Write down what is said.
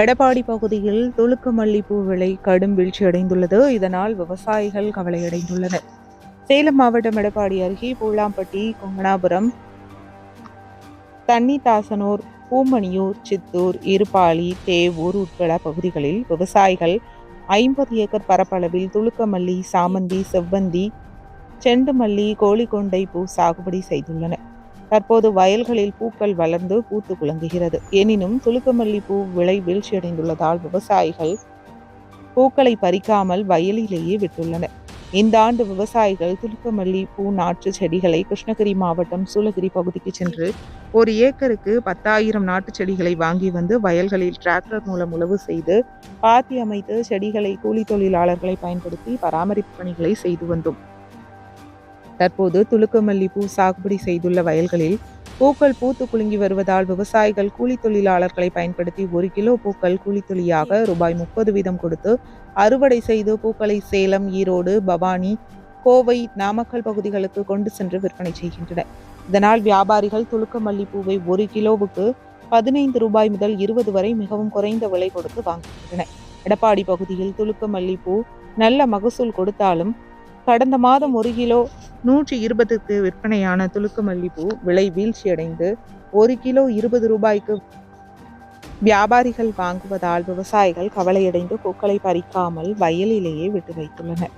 எடப்பாடி பகுதியில் துளுக்குமல்லி மல்லிப்பூ விலை கடும் வீழ்ச்சியடைந்துள்ளது இதனால் விவசாயிகள் கவலையடைந்துள்ளனர். சேலம் மாவட்டம் எடப்பாடி அருகே பூலாம்பட்டி கொங்கனாபுரம் தண்ணிதாசனூர் பூமணியூர் சித்தூர் இருப்பாளி தேவூர் உட்பட பகுதிகளில் விவசாயிகள் ஐம்பது ஏக்கர் பரப்பளவில் துளுக்கமல்லி சாமந்தி செவ்வந்தி செண்டுமல்லி கோழிக்கொண்டை பூ சாகுபடி செய்துள்ளனர். தற்போது வயல்களில் பூக்கள் வளர்ந்து பூத்து குலுங்குகிறது. எனினும் துளுக்கமல்லி பூ விலை வீழ்ச்சியடைந்துள்ளதால் விவசாயிகள் பூக்களை பறிக்காமல் வயலிலேயே விட்டுள்ளனர். இந்த ஆண்டு விவசாயிகள் துளுக்கமல்லி பூ நாற்று செடிகளை கிருஷ்ணகிரி மாவட்டம் சூலகிரி பகுதிக்கு சென்று ஒரு ஏக்கருக்கு பத்தாயிரம் நாட்டு செடிகளை வாங்கி வந்து வயல்களில் டிராக்டர் மூலம் உழவு செய்து பாத்தி அமைத்து செடிகளை கூலி தொழிலாளர்களை பயன்படுத்தி பராமரிப்பு பணிகளை செய்து வந்தோம். தற்போது துளுக்கமல்லி பூ சாகுபடி செய்துள்ள வயல்களில் பூக்கள் பூத்து குலுங்கி வருவதால் விவசாயிகள் கூலி தொழிலாளர்களை பயன்படுத்தி ஒரு கிலோ பூக்கள் கூலித்தொழியாக ரூபாய் முப்பது வீதம் கொடுத்து அறுவடை செய்து பூக்களை சேலம் ஈரோடு பவானி கோவை நாமக்கல் பகுதிகளுக்கு கொண்டு சென்று விற்பனை செய்கின்றனர். இதனால் வியாபாரிகள் துளுக்க மல்லிப்பூவை ஒரு கிலோவுக்கு பதினைந்து ரூபாய் முதல் இருபது வரை மிகவும் குறைந்த விலை கொடுத்து வாங்குகின்றனர். எடப்பாடி பகுதியில் துளுக்க மல்லிப்பூ நல்ல மகசூல் கொடுத்தாலும் கடந்த மாதம் ஒரு கிலோ நூற்றி இருபதுக்கு விற்பனையான துளுக்கு மல்லிப்பூ விலை வீழ்ச்சியடைந்து ஒரு கிலோ இருபது ரூபாய்க்கு வியாபாரிகள் வாங்குவதால் விவசாயிகள் கவலையடைந்து பூக்களை பறிக்காமல் வயலிலேயே விட்டு வைத்துள்ளனர்.